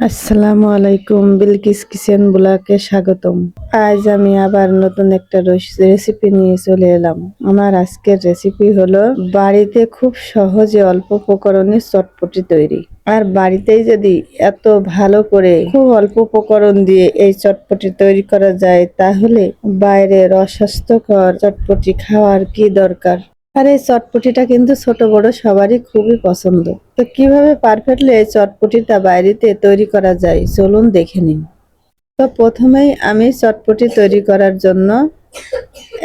আসসালামু আলাইকুম, বিলকিস কিচেন ব্লকে স্বাগতম। আজ আমি আবার নতুন একটা রেসিপি নিয়ে চলে এলাম। আমার আজকের রেসিপি হলো বাড়িতে খুব সহজে অল্প উপকরণে চটপটি তৈরি। আর বাড়িতেই যদি এত ভালো করে খুব অল্প উপকরণ দিয়ে এই চটপটি তৈরি করা যায়, তাহলে বাইরের অস্বাস্থ্যকর চটপটি খাওয়ার কি দরকার? আর, এই চটপটিটা কিন্তু ছোট বড় সবারই খুবই পছন্দ। তো কীভাবে পারফেক্টলি এই চটপটিটা বাইরেতে তৈরি করা যায়, চলুন দেখে নিন। তো প্রথমেই আমি চটপটি তৈরি করার জন্য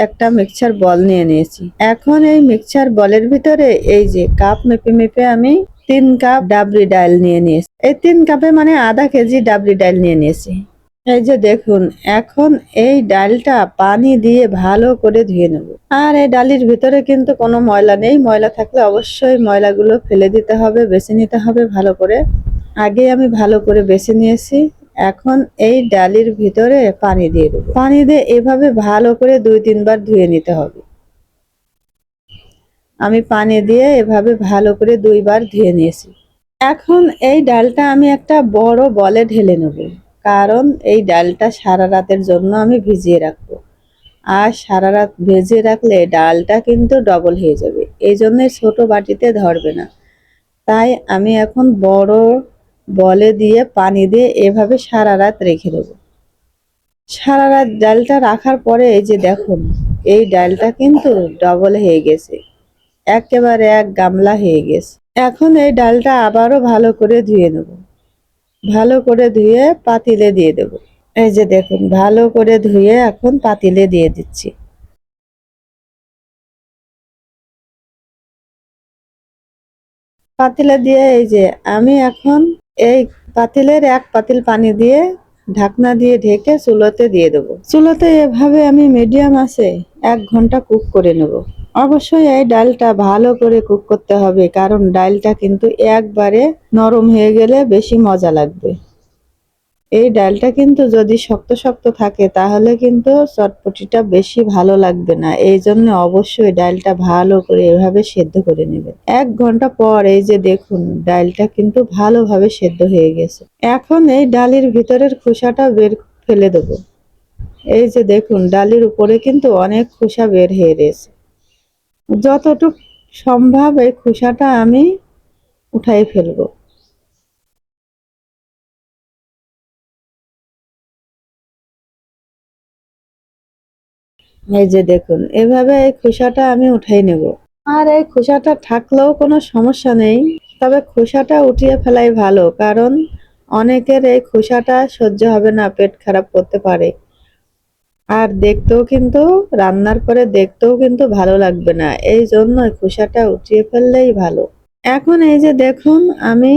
একটা মিক্সচার বল নিয়ে নিয়েছি। এখন এই মিক্সচার বলের ভিতরে এই যে কাপ মেপে মেপে আমি তিন কাপ ডাবরি ডাল নিয়ে নিয়েছি। এই তিন কাপে মানে আধা কেজি ডাবরি ডাল নিয়ে নিয়েছি। এই যে দেখুন, এখন এই ডালটা পানি দিয়ে ভালো করে ধুয়ে নেব। আর এই ডালির ভিতরে কিন্তু কোনো ময়লা নেই। ময়লা থাকলে অবশ্যই ময়লাগুলো ফেলে দিতে হবে, বেছে নিতে হবে ভালো করে। আগে আমি ভালো করে বেছে নিয়েছি। এখন এই ডালির ভিতরে পানি দিয়ে দেবো। পানি দিয়ে এভাবে ভালো করে দুই তিনবার ধুয়ে নিতে হবে। আমি পানি দিয়ে এভাবে ভালো করে দুইবার ধুয়ে নিয়েছি। এখন এই ডালটা আমি একটা বড় বলে ঢেলে নেব। কারণ এই ডালটা সারা রাতের জন্য আমি ভিজিয়ে রাখব। আর সারা রাত ভেজে রাখলে ডালটা কিন্তু ডবল হয়ে যাবে। এই জন্য ছোট বাটিতে ধরবে না। তাই আমি এখন বড় বলে দিয়ে পানি দিয়ে এভাবে সারা রাত রেখে দেবো। সারা রাত ডালটা রাখার পরে এই যে দেখুন, এই ডালটা কিন্তু ডবল হয়ে গেছে। একেবারে এক গামলা হয়ে গেছে। এখন এই ডালটা আবারও ভালো করে ধুয়ে নেব। ভালো করে ধুয়ে পাতিলে দিয়ে দেব। এই যে দেখুন, ভালো করে ধুয়ে এখন পাতিলে দিয়ে দিচ্ছি। পাতিলে দিয়ে এই যে আমি এখন এই পাতিলের এক পাতিল পানি দিয়ে ঢাকনা দিয়ে ঢেকে চুলোতে দিয়ে দেবো। চুলোতে এভাবে আমি মিডিয়াম আছে এক ঘণ্টা কুক করে নেব। অবশ্যই এই ডালটা ভালো করে কুক করতে হবে, কারণ ডালটা কিন্তু একবারে নরম হয়ে গেলে বেশি মজা লাগবে। এই ডালটা কিন্তু যদি শক্ত শক্ত থাকে, তাহলে কিন্তু চটপটিটা বেশি ভালো লাগবে না। এই জন্য অবশ্যই ডালটা ভালো করে এভাবে সেদ্ধ করে নেবেন। এক ঘণ্টা পর এই যে দেখুন, ডালটা কিন্তু ভালোভাবে সেদ্ধ হয়ে গেছে। এখন এই ডালির ভিতরের খোসাটা বের ফেলে দেব। এই যে দেখুন, ডালির উপরে কিন্তু অনেক খোসা বের হয়ে রয়েছে। যতটুক সম্ভব এই খোসাটা আমি উঠাই ফেলব। এই যে দেখুন, এভাবে এই খোসাটা আমি উঠাই নেব। আর এই খোসাটা থাকলেও কোনো সমস্যা নেই, তবে খোসাটা উঠিয়ে ফেলাই ভালো, কারণ অনেকের এই খোসাটা সহ্য হবে না, পেট খারাপ করতে পারে। আর দেখতেও কিন্তু, রান্নার পরে দেখতেও কিন্তু ভালো লাগবে না। এই জন্য খোসাটা উঠিয়ে ফেললেই ভালো। এখন এই যে দেখুন, আমি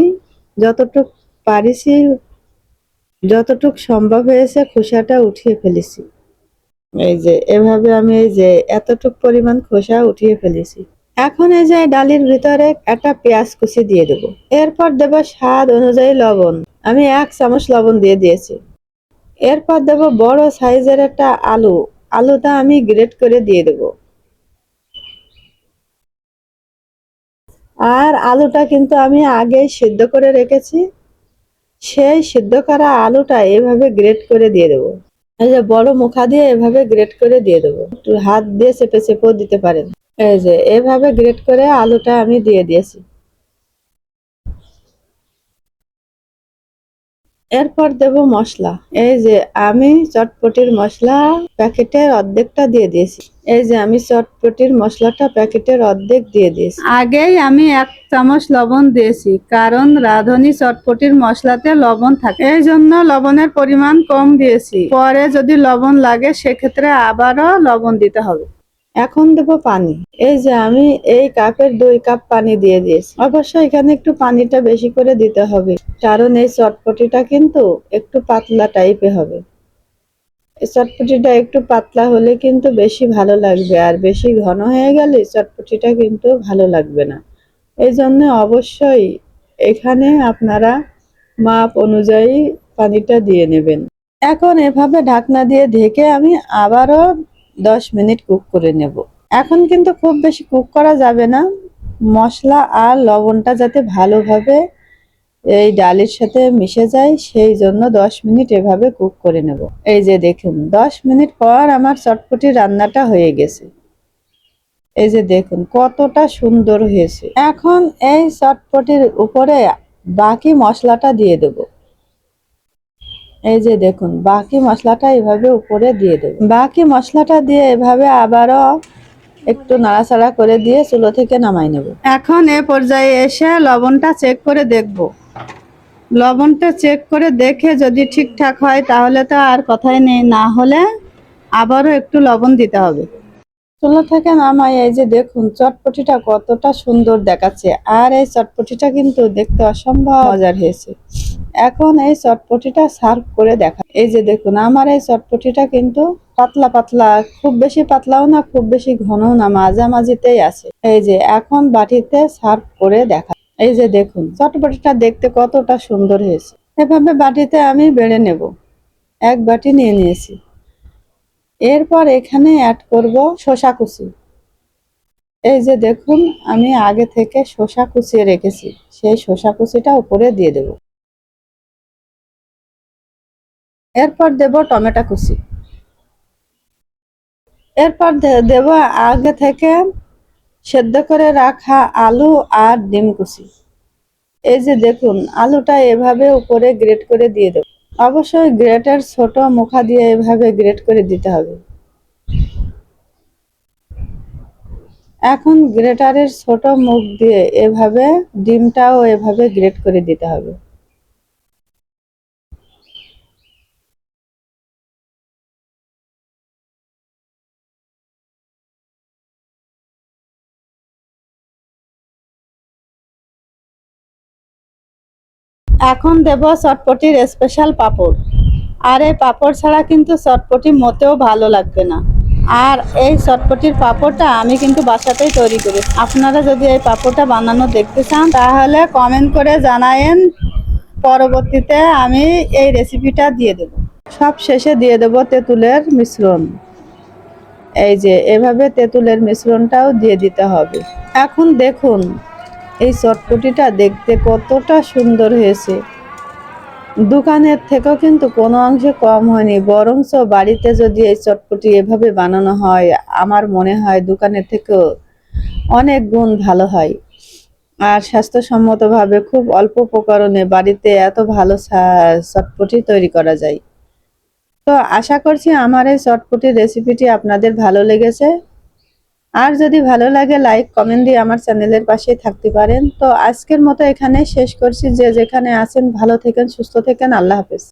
যতটুক পারিছি, যতটুক সম্ভব হয়েছে খোসাটা উঠিয়ে ফেলেছি। এই যে, এভাবে আমি এই যে এতটুক পরিমাণ খোসা উঠিয়ে ফেলেছি। এখন এই যে ডালির ভিতরে একটা পেঁয়াজ কুচি দিয়ে দেব। এরপর দেব স্বাদ অনুযায়ী লবণ। আমি এক চামচ লবণ দিয়ে দিয়েছি। এরপর দেব বড় সাইজের একটা আলু। আলুটা আমি গ্রেট করে দিয়ে দেব। আর আলুটা কিন্তু আমি আগেই সিদ্ধ করে রেখেছি। সেই সিদ্ধ করা আলুটা এভাবে গ্রেট করে দিয়ে দেবো। এই যে বড় মুখা দিয়ে এভাবে গ্রেট করে দিয়ে দেবো। একটু হাত দিয়ে চেপে চেপেও দিতে পারেন। এই যে এভাবে গ্রেট করে আলুটা আমি দিয়ে দিয়েছি। এরপর দেব মশলা। এই যে আমি চটপটির মশলা প্যাকেটের অর্ধেকটা দিয়ে দিয়েছি। এই যে আমি চটপটির মশলাটা প্যাকেটের অর্ধেক দিয়ে দিয়েছি। আগেই আমি এক চামচ লবণ দিয়েছি, কারণ রাঁধুনি চটপটির মশলাতে লবণ থাকে। এই জন্য লবণের পরিমাণ কম দিয়েছি। পরে যদি লবণ লাগে, সেক্ষেত্রে আবারও লবণ দিতে হবে। এখন দেবো পানি। এই যে আমি এই কাপের দুই কাপ পানি দিয়ে দিয়েছি। অবশ্যই এখানে একটু পানিটা বেশি করে দিতে হবে, কারণ এই চটপটিটা কিন্তু একটু পাতলা টাইপে হবে। এই চটপটিটা একটু পাতলা হলে কিন্তু বেশি ভালো লাগবে, আর বেশি ঘন হয়ে গেলে চটপটিটা কিন্তু ভালো লাগবে না। এই জন্য অবশ্যই এখানে আপনারা মাপ অনুযায়ী পানিটা দিয়ে নেবেন। এখন এভাবে ঢাকনা দিয়ে ঢেকে আমি আবারও দশ মিনিট কুক করে নেব। এখন কিন্তু খুব বেশি কুক করা যাবে না। মশলা আর লবণটা যাতে ভালোভাবে এই ডালের সাথে মিশে যায়, সেই জন্য দশ মিনিট এভাবে কুক করে নেব। এই যে দেখুন, দশ মিনিট পর আমার চটপটি রান্নাটা হয়ে গেছে। এই যে দেখুন, কতটা সুন্দর হয়েছে। এখন এই চটপটির উপরে বাকি মশলাটা দিয়ে দেব। এই যে দেখুন, বাকি মশলাটা এভাবে উপরে দিয়ে দেব। বাকি মশলাটা দিয়ে এভাবে আবারও একটু নাড়াচাড়া করে দিয়ে চুলো থেকে নামাই নেব। এখন এ পর্যায়ে এসে লবণটা চেক করে দেখব। লবণটা চেক করে দেখে যদি ঠিকঠাক হয়, তাহলে তো আর কথাই নেই। না হলে আবারও একটু লবণ দিতে হবে। চুলো থেকে নামাই, এই যে দেখুন, চটপটিটা কতটা সুন্দর দেখাচ্ছে। আর এই চটপটিটা কিন্তু দেখতে অসম্ভব মজার হয়েছে। এখন এই চটপটিটা সার্ভ করে দেখা। এই যে দেখুন, আমার এই চটপটিটা কিন্তু পাতলা পাতলা, খুব বেশি পাতলাও না, খুব বেশি ঘনও না, মাঝামাঝিতেই আছে। এই যে এখন বাটিতে সার্ভ করে দেখা। এই যে দেখুন, চটপটিটা দেখতে কতটা সুন্দর হয়েছে। এভাবে বাটিতে আমি বেড়ে নেব। এক বাটি নিয়ে নিয়েছি। এরপর এখানে অ্যাড করব শসা কুচি। এই যে দেখুন, আমি আগে থেকে শসা কুচিয়ে রেখেছি, সেই শসা কুচিটা উপরে দিয়ে দেব। এরপর দেব টমেটো কুচি। এরপর দেব আগে থেকে সেদ্ধ করে রাখা আলু আর ডিম কুচি। এই যে দেখুন, আলুটা এভাবে উপরে গ্রেট করে দিয়ে দেব। অবশ্যই গ্রেটার ছোট মুখা দিয়ে এভাবে গ্রেট করে দিতে হবে। এখন গ্রেটারের ছোট মুখ দিয়ে এভাবে, ডিমটাও এভাবে গ্রেট করে দিতে হবে। এখন দেব চটপটির স্পেশাল পাপড়। আর এই পাপড় ছাড়া কিন্তু চটপটি মোটেও ভালো লাগবে না। আর এই চটপটির পাপড়টা আমি কিন্তু বাসাতেই তৈরি করি। আপনারা যদি এই পাপড়টা বানানো দেখতে চান, তাহলে কমেন্ট করে জানায়েন। পরবর্তীতে আমি এই রেসিপিটা দিয়ে দেব। সব শেষে দিয়ে দেব তেঁতুলের মিশ্রণ। এই যে, এভাবে তেঁতুলের মিশ্রণটাও দিয়ে দিতে হবে। এখন দেখুন এই চটপটিটা দেখতে কতটা সুন্দর হয়েছে। দোকানের থেকেও কিন্তু কোনো অংশে কম হয়নি, বরঞ্চ বাড়িতে যদি এই চটপটি এভাবে বানানো হয়, আমার মনে হয় দোকানের থেকেও অনেক গুণ ভালো হয়। আর স্বাস্থ্যসম্মতভাবে খুব অল্প উপকরণে বাড়িতে এত ভালো চটপটি তৈরি করা যায়। তো আশা করছি আমার এই চটপটির রেসিপিটি আপনাদের ভালো লেগেছে। আর যদি ভালো লাগে লাইক কমেন্ট দিয়ে আমার চ্যানেলের পাশে থাকতে পারেন। তো আজকের মতো এখানে শেষ করছি। যে যেখানে আছেন, ভালো থেকেন, সুস্থ থেকেন, আল্লাহ হাফেজ।